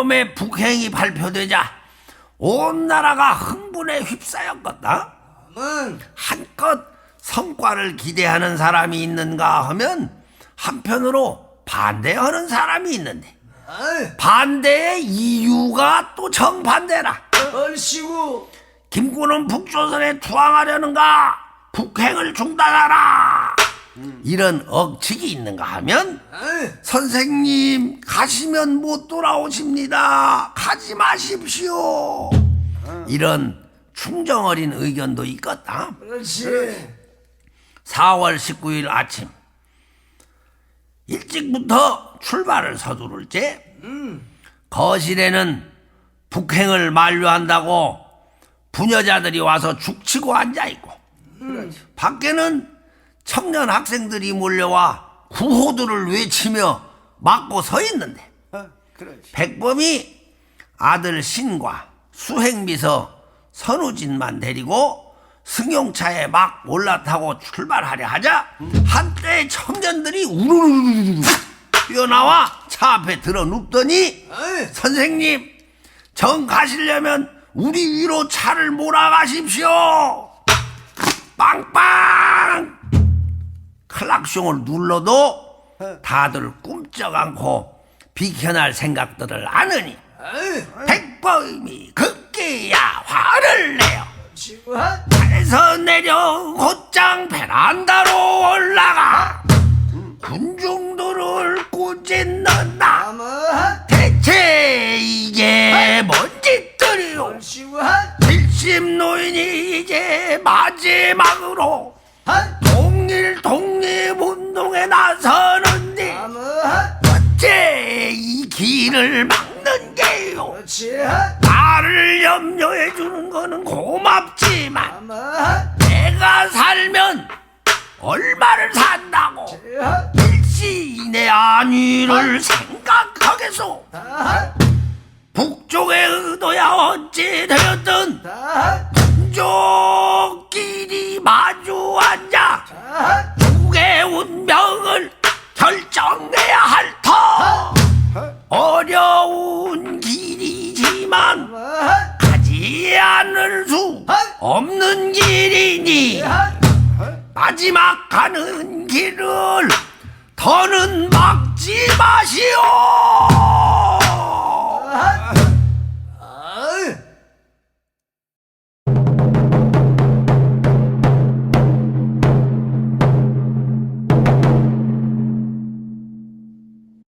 백범의 북행이 발표되자 온 나라가 흥분에 휩싸였거다. 문 한껏 성과를 기대하는 사람이 있는가 하면 한편으로 반대하는 사람이 있는데 반대의 이유가 또 정반대라. 얼씨구 김구는 북조선에 투항하려는가? 북행을 중단하라. 이런 억측이 있는가 하면 선생님 가시면 못 돌아오십니다. 가지 마십시오. 이런 충정 어린 의견도 있겠다. 그렇지 4월 19일 아침 일찍부터 출발을 서두를 때 거실에는 북행을 만류한다고 부녀자들이 와서 죽치고 앉아 있고 밖에는 청년 학생들이 몰려와 구호들을 외치며 막고 서 있는데 어, 백범이 아들 신과 수행비서 선우진만 데리고 승용차에 막 올라타고 출발하려 하자 한때 청년들이 우르르르르 뛰어나와 차 앞에 들어 눕더니 선생님 정 가시려면 우리 위로 차를 몰아가십시오. 빵빵 클락송을 눌러도 다들 꿈쩍 않고 비켜날 생각들을 아느니 백범이 급기야 화를 내요 차에서 내려 곧장 베란다로 올라가 군중들을 꾸짖는다. 대체 이게 뭔 짓들이오. 얼씨구한 일십 노인이 이제 마지막으로 한 동일 독립 운동에 나서는데 어째 이 길을 막는 게요? 그렇지. 나를 염려해 주는 거는 고맙지만 내가 살면 얼마를 산다고 한 일시인의 안위를 생각하겠소? 다한 북쪽의 의도야 어찌 되었든 다한 민족끼리 마주 앉아 다한 없는 길이니 한 마지막 가는 길을 더는 막지 마시오.